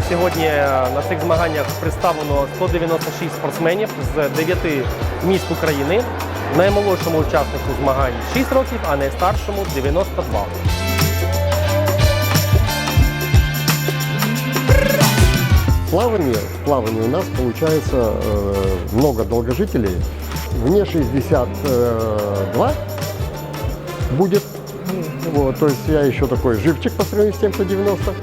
сьогодні е, на цих змаганнях представлено 196 спортсменів з 9 міст України. Наймолодшому учаснику змагань 6 років, а найстаршому 92. Плавание, в плавании у нас получается э, много долгожителей. Мне 62 будет. Вот, то есть я еще такой живчик по сравнению с тем, кто 90.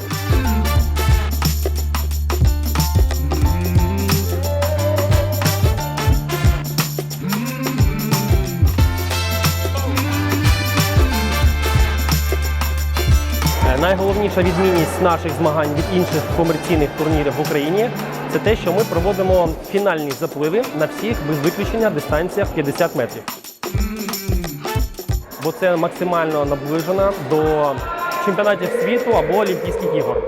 Найголовніша відмінність наших змагань від інших комерційних турнірів в Україні це те, що ми проводимо фінальні запливи на всіх без виключення дистанціях 50 метрів. Бо це максимально наближено до чемпіонатів світу або Олімпійських ігор.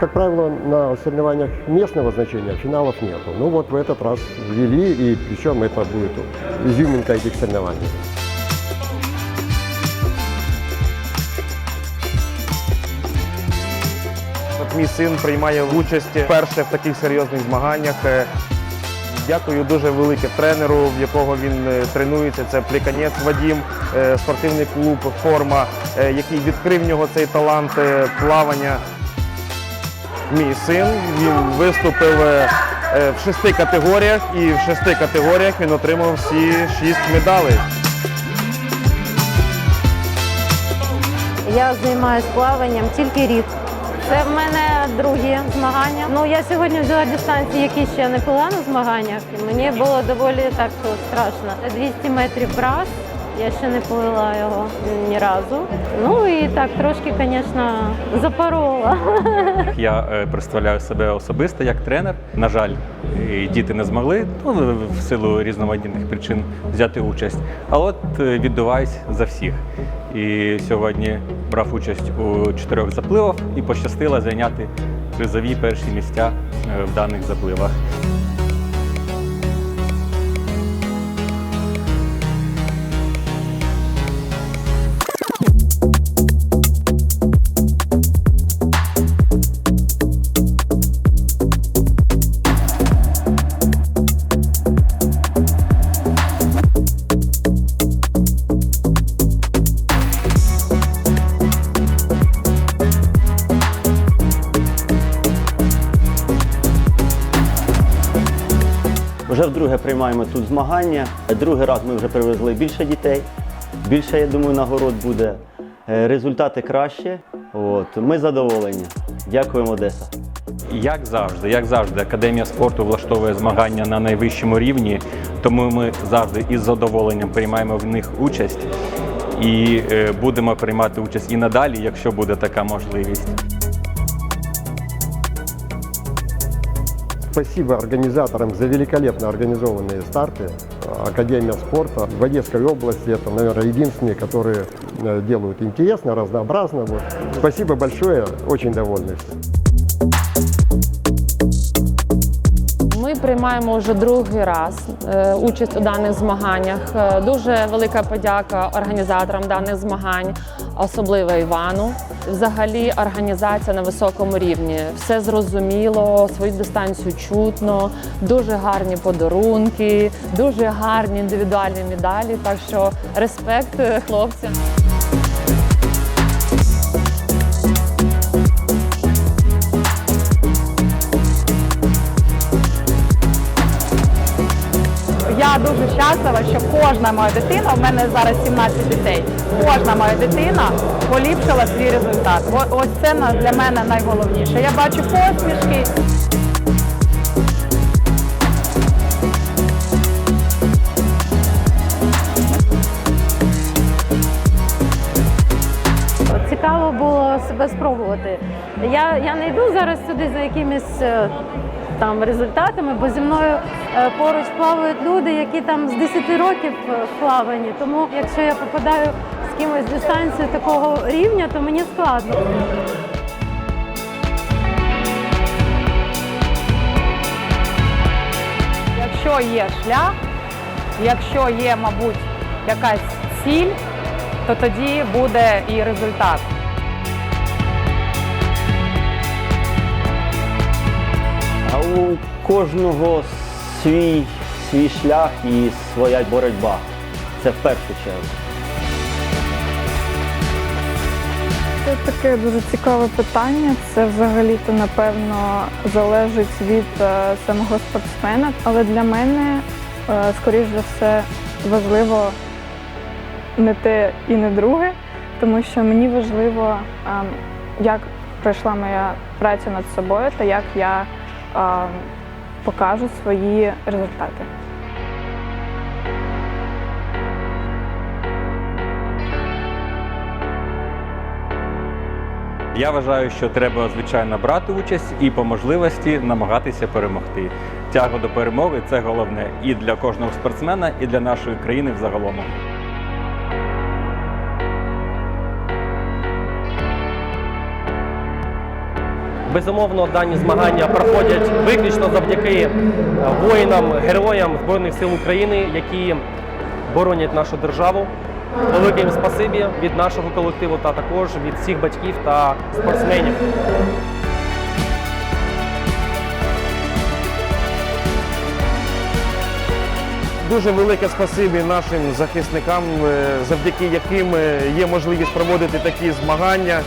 Как правило, на соревнованиях местного значения финалов нету. Ну вот в этот раз ввели, и причем это будет изюминка этих соревнований. Мій син приймає участь вперше в таких серйозних змаганнях. Е, Дякую дуже велике тренеру, в якого він е, тренується. Це Пліканець Вадім, е, спортивний клуб Форма, який відкрив в нього цей талант плавання. Мій син він виступив в шести категоріях, і в шести категоріях він отримав всі шість медалей. Я займаюся плаванням тільки рік. Це в мене другі змагання. Ну я сьогодні взяла дистанції, які ще не була на змаганнях. Мені було доволі так страшно. 200 метрів брас. Я ще не плила його ні разу. Ну і так трошки, звісно, запорола. Я е, представляю себе особисто як тренер. На жаль, діти не змогли ну, в силу різноманітних причин взяти участь. Але от е, віддуваюсь за всіх. І сьогодні брав участь у чотирьох запливах і пощастило зайняти призові перші місця е, в даних запливах. Вже вдруге приймаємо тут змагання. Другий раз ми вже привезли більше дітей. Більше, я думаю, нагород буде. Е, Результати краще. От. Ми задоволені. Дякуємо, Одеса. Як завжди, як завжди, Академія спорту влаштовує змагання на найвищому рівні, тому ми завжди із задоволенням приймаємо в них участь і е, будемо приймати участь і надалі, якщо буде така можливість. Спасибо организаторам за великолепно организованные старты. Академия спорта в Одесской области это, наверное, единственные, которые э, делают интересно, разнообразно. Вот. Спасибо большое, очень довольны. Ми приймаємо вже другий раз е, участь у даних змаганнях. Е, Дуже велика подяка організаторам даних змагань, особливо Івану. Взагалі, організація на високому рівні. Все зрозуміло, свою дистанцію чутно, дуже гарні подарунки, дуже гарні індивідуальні медалі. Так що респект е, хлопцям. Я дуже щаслива, що кожна моя дитина, у мене зараз 17 дітей, кожна моя дитина поліпшила свій результат. Ось це для мене найголовніше. Я бачу посмішки. Цікаво було себе спробувати. Я, я не йду зараз сюди за якимись е, там результатами, бо зі мною поруч плавають люди, які там з 10 років е, в плаванні. Тому якщо я попадаю з з кимось дистанцію такого рівня, то мені складно. Якщо є шлях, якщо є, мабуть, якась ціль, то тоді буде і результат. А у кожного свій, свій шлях і своя боротьба. Це в першу чергу. Це таке дуже цікаве питання. Це взагалі-то напевно залежить від е, самого спортсмена. Але для мене, е, скоріш за все, важливо не те і не друге, тому що мені важливо, е, як пройшла моя праця над собою та як я е, покажу свої результати. Я вважаю, що треба звичайно брати участь і по можливості намагатися перемогти. Тяга до перемоги це головне і для кожного спортсмена, і для нашої країни взагалом. Безумовно, дані змагання проходять виключно завдяки е, воїнам, героям Збройних сил України, які боронять нашу державу. Велике їм спасибі від нашого колективу та також від всіх батьків та спортсменів. Дуже велике спасибі нашим захисникам, е, завдяки яким е, є можливість проводити такі змагання,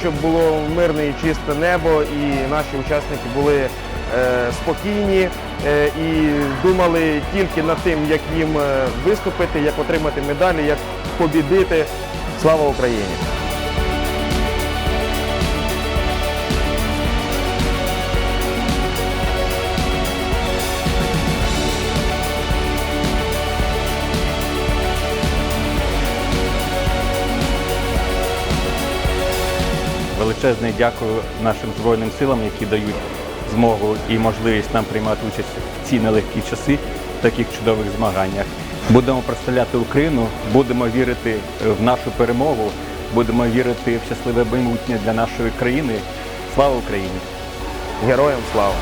щоб було мирне і чисте небо, і наші учасники були е, спокійні е, і думали тільки над тим, як їм е, виступити, як отримати медалі, як побідити. Слава Україні! Величезне дякую нашим Збройним силам, які дають змогу і можливість нам приймати участь в ці нелегкі часи в таких чудових змаганнях. Будемо представляти Україну, будемо вірити в нашу перемогу, будемо вірити в щасливе майбутнє для нашої країни. Слава Україні! Героям слава!